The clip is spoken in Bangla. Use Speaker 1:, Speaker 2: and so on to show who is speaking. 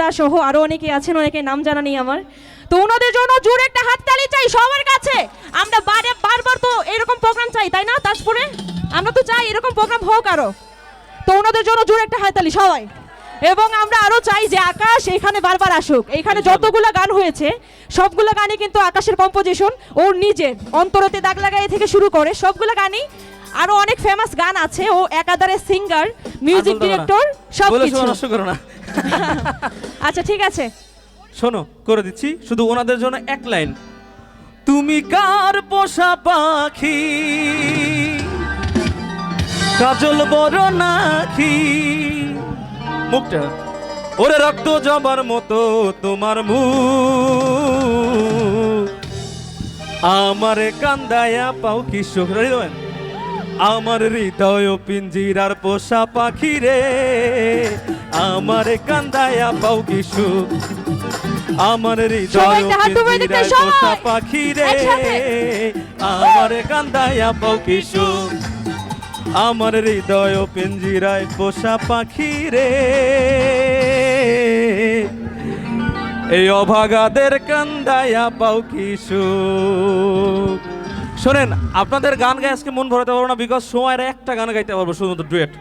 Speaker 1: দা সহ আরও অনেকে আছেন অনেকে নাম জানা নেই আমার। তো ওনাদের জন্য জোরে একটা হাততালি চাই সবার কাছে। আমরা বারে বারবার তো এরকম প্রোগ্রাম চাই তাই না তাজপুরে আমরা তো চাই এরকম প্রোগ্রাম হোক আরও। তো ওনাদের জন্য জোরে একটা হাততালি সবাই। এবং আমরা আরও চাই যে আকাশ এখানে বারবার আসুক। এখানে যতগুলো গান হয়েছে সবগুলো গানই কিন্তু আকাশের কম্পোজিশন ওর নিজের। অন্তরতে দাগ লাগাই থেকে শুরু করে সবগুলো গানই আরও অনেক ফেমাস গান আছে ও একাধারে সিঙ্গার মিউজিক। ডিরেক্টর সব কিছু
Speaker 2: নষ্ট করো না।
Speaker 1: আচ্ছা ঠিক আছে।
Speaker 2: শোনো করে দিচ্ছি শুধু ওনাদের জন্য এক লাইন। তুমি কার পোষা পাখি? কাজল বড় নাকি? মুখটা। ওরে রক্ত জবার মতো তোমার মুখ। আমার কান্দায়া পাও কি সুখ রেডি আমার হৃদয় পিঞ্জিরার পোষা পাখি রে আমারে কান্দায়া পাও কি সুখ আমার হৃদয় পিঞ্জিরার পোষা পাখি রে। আমারে কান্দায়া পাও কি সুখ আমার হৃদয় পিঞ্জিরায় পোষা পাখি রে এই অভাগাদের কান্দায়া পাও কি সুখ শোনেন, আপনাদের গান গায়ে আজকে মন ভরাতে পারব না বিকজ সময়ের একটা গান গাইতে পারব, শুধুমাত্র ডুয়েট